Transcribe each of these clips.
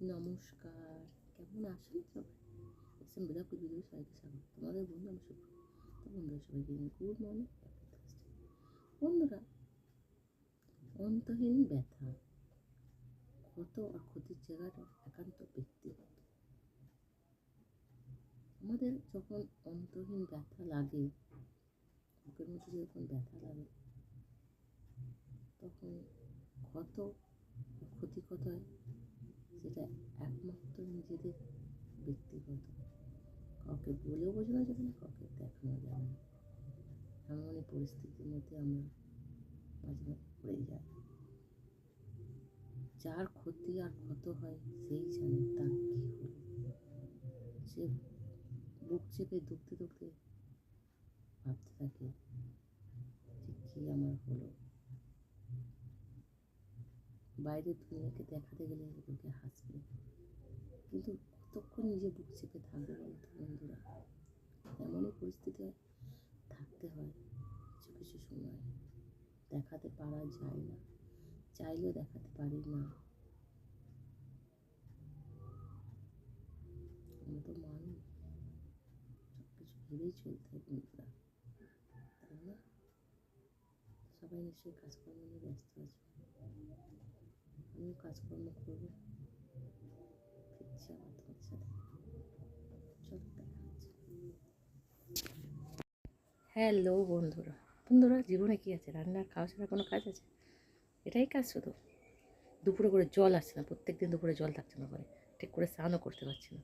নমস্কার। কেমন আছেন সবাই? এসএম বেদাপুর ভিডিও সবাইকে স্বাগত। তোমাদের বন্ধু আমি শুভ তো বন্ধুরা, সবাইকে গুড মর্নিং বন্ধুরা, অন্তহীন ব্যথা। ক্ষত আর ক্ষতির জায়গাটা একান্ত ব্যক্তিগত আমাদের যখন অন্তহীন ব্যথা লাগে, বুকের মধ্যে যখন ব্যথা লাগে, তখন ক্ষত ক্ষতি সেটা একমাত্র নিজেদের ব্যক্তিগত। কাউকে বলেও বোঝানো যাবে না, কাউকে দেখানো যাবে না। এমনই পরিস্থিতির মধ্যে আমরা মাঝে মাঝে পড়ে যাই। যার ক্ষতি আর ক্ষত হয়, সেই জানে তার কী হলো সে বুক চেপে দুঃখতে দুঃখতে ভাবতে থাকে যে, কী আমার হলো? বাইরের দুনিয়াকে দেখাতে গেলে লোকে হাসবে। কিন্তু কতক্ষণ নিজে বুক চেপে থাকবে বলতো বন্ধুরা? এমনই পরিস্থিতি থাকতে হয় কিছু কিছু সময়। দেখাতে পারা যায় না, চাইলেও দেখাতে পারি না। আমরা তো মানুষ সব কিছু ভেবেই চলতে হয় বন্ধুরা। তাই না? সবাই নিশ্চয়ই কাজকর্ম নিয়ে ব্যস্ত আছে। আমিও কাজকর্ম করব ফিরছি আবার তোমার সাথে হ্যালো বন্ধুরা। বন্ধুরা, জীবনে কী আছে? রান্নার খাওয়া ছাড়া কোনো কাজ আছে? এটাই কাজ শুধু। দুপুরে করে জল আসছে না প্রত্যেক দিন দুপুরে জল থাকছে না ঘরে। ঠিক করে স্নানও করতে পারছি না।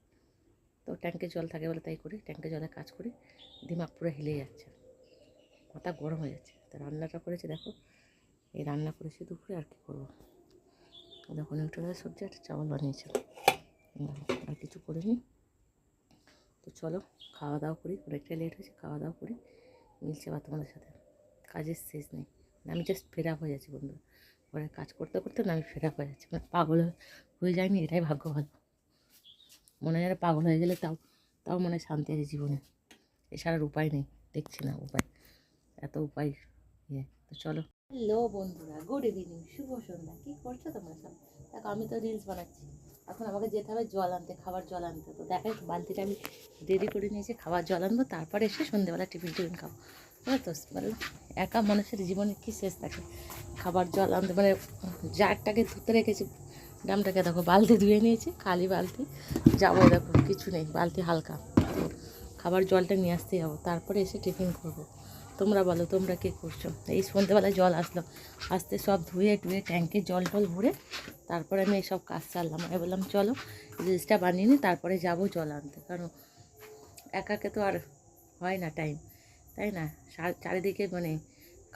তো ট্যাঙ্কে জল থাকে বলে তাই করি। ট্যাঙ্কে জলে কাজ করি। দিমাগ পুরো হেলে যাচ্ছে। মাথা গরম হয়ে যাচ্ছে। তো রান্নাটা করেছি, দেখো। এই রান্না করেছি দুপুরে, আর কী করব? দেখো নিউট্রালের সবজি একটা চাवल বানিয়েছিলাম। আর কিছু করিনি। তো চলো, খাওয়া দাওয়া করি অনেকটা লেট হয়েছে, খাওয়া দাওয়া করি, মিলছে বা তোমাদের সাথে। কাজের শেষ নেই। মানে আমি জাস্ট ফেরা হয়ে যাচ্ছি বন্ধু ঘরে কাজ করতে করতে না, আমি ফেরা হয়ে যাচ্ছি। মানে পাগল হয়ে- যায়নি এটাই ভাগ্য ভালো। মনে হয় পাগল হয়ে গেলে তাও তাও মনে শান্তি আছে জীবনে। এছাড়ার উপায় নেই, দেখছি না উপায়। এত উপায় ইয়ে। তো চলো। হ্যালো বন্ধুরা, গুড ইভিনিং, শুভ সন্ধ্যা। কী করছ তোমরা সব? দেখো, আমি তো রিলস বানাচ্ছি। এখন আমাকে যেতে হবে জল আনতে, খাবার জল আনতে। তো দেখাই বালতিটা আমি রেডি করে নিয়েছি, খাবার জল আনব, তারপরে এসে সন্ধ্যেবেলা টিফিন টিফিন খাব। বুঝলো তো? বলো একা মানুষের জীবনে কী শেষ থাকে? খাবার জল আনতে মানে জারটাকে ধুতে রেখেছি ড্রামটাকে দেখো, বালতি ধুয়ে নিয়েছি, খালি বালতি। যাব, দেখো, কিছু নেই, বালতি হালকা। খাবার জলটা নিয়ে আসতে যাব তারপরে এসে টিফিন করব। তোমরা বলো, তোমরা কী করছ? এই সন্ধ্যেবেলায় জল আসলো। আসতে সব ধুয়ে টুয়ে ট্যাঙ্কে জল টল ভরে তারপরে আমি এইসব কাজ সারলাম। আমি বললাম, চলো, রিলসটা বানিয়ে নিই তারপরে যাব জল আনতে। কারণ একাকে তো আর হয় না টাইম তাই না? চারিদিকে মানে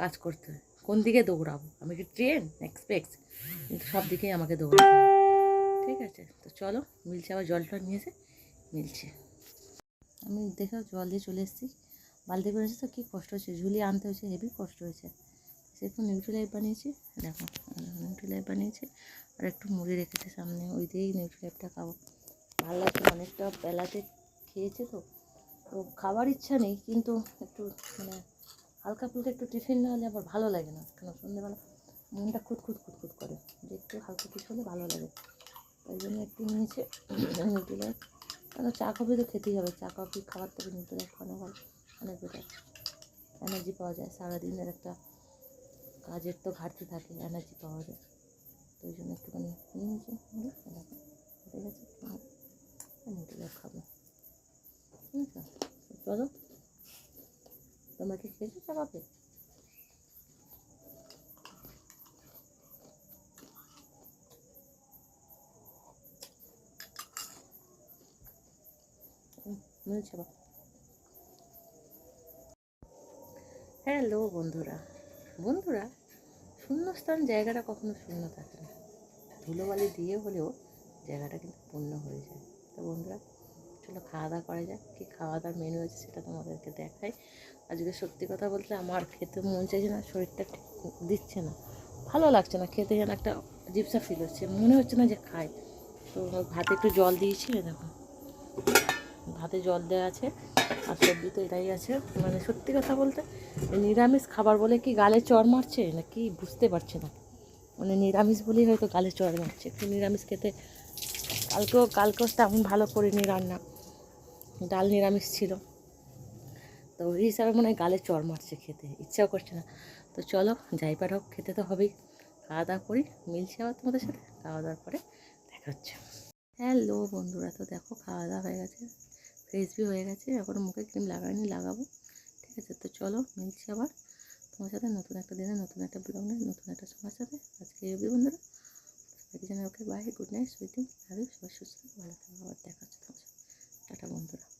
কাজ করতে হয়। কোন দিকে দৌড়াবো? আমি কি ট্রেন এক্সপ্রেস কিন্তু সব দিকেই আমাকে দৌড়াবো ঠিক আছে, তো চলো, মিলছে আবার জলটা নিয়ে এসে, মিলছে। আমি দেখো জল দিয়ে চলে এসেছি। বালতি করে তো, কী কষ্ট হচ্ছে? ঝুলিয়ে আনতে হয়েছে, হেভি কষ্ট হয়েছে। সেরকম নিউট্রিলাইট বানিয়েছি, দেখো নিউট্রিলাইট বানিয়েছি, আর একটু মুড়ি রেখেছি সামনে, ওই দিয়েই নিউট্রিলাইটটা খাব। ভালো লাগছে অনেকটা বেলাতে খেয়েছে তো। তো খাবার ইচ্ছা নেই, কিন্তু একটু মানে হালকা ফুলকা একটু টিফিন না হলে আবার ভালো লাগে না, কেন সন্ধ্যেবেলা মনটা খুঁত খুঁত খুঁত খুঁত করে। যে একটু হালকা কিছু হলে ভালো লাগে। তাই জন্য একটু নিয়েছে নিউট্রিলাইট কেন চা কফি তো খেতেই হবে, চা কফি খাবার থেকে নিউট্রিলাইট খাওয়ানো ভালো। অনেক বেটার এনার্জি পাওয়া যায় সারাদিনের একটা কাজের তো ঘাটতি থাকে এনার্জি পাওয়া যায় তো ওই জন্য একটুখানি নিয়ে নিয়েছি মুড়ি, এই দেখো, হয়ে গেছে নিউট্রিলাইট খাব ঠিক আছে তো চলো তোমরা কি খেয়েছো চা কফি মিলছে হ্যালো বন্ধুরা। বন্ধুরা, শূন্যস্থান জায়গাটা কখনো শূন্য থাকে না। ধুলোবালি দিয়ে হলেও জায়গাটা কিন্তু পূর্ণ হয়ে যায়। তো বন্ধুরা, চলো খাওয়া দাওয়া করা যাক। কী খাওয়া দাওয়ার মেনু আছে সেটা তোমাদেরকে দেখাই। আজকে সত্যি কথা বলতে আমার খেতে মন চাইছে না, শরীরটা ঠিক দিচ্ছে না। ভালো লাগছে না, খেতে যেন একটা জিপসা ফিল হচ্ছে। মনে হচ্ছে না যে খাই। তো ভাতে একটু জল দিয়েছি দেখো। ভাতে জল দেওয়া আছে আর সবজি তো এটাই আছে। মানে সত্যি কথা বলতে, নিরামিষ খাবার বলে কি গালে চর মারছে না কি বুঝতে পারছে না। মানে নিরামিষ বলেই হয়তো গালে চর মারছে, একটু নিরামিষ খেতে কালকেও কালকেও তেমন ভালো করিনি রান্না। ডাল নিরামিষ ছিল। তো ওই হিসাবে মনে হয় গালে চর মারছে খেতে, ইচ্ছাও করছে না। তো চলো, যাই পার হোক, খেতে তো হবেই। খাওয়া দাওয়া করি, মিলছে আবার তোমাদের সাথে, খাওয়া দাওয়ার পরে দেখা হচ্ছে। হ্যালো বন্ধুরা, তো দেখো খাওয়া দাওয়া হয়ে গেছে। রেসিপি হয়ে গেছে এখন মুখে ক্রিম লাগাইনি, লাগাবো। ঠিক আছে, তো চলো মিলছি আবার। তোমার সাথে নতুন একটা দিনে, নতুন একটা ব্লগ নিয়ে, নতুন একটা সময়ের সাথে। আজকে এবি বন্ধুরা বাকি জানা ওকে বাই গুড নাইট সুইটিং আর সবাই সুস্থ ভালো থাকব আবার দেখা হচ্ছে তোমার সাথে। টাটা বন্ধুরা।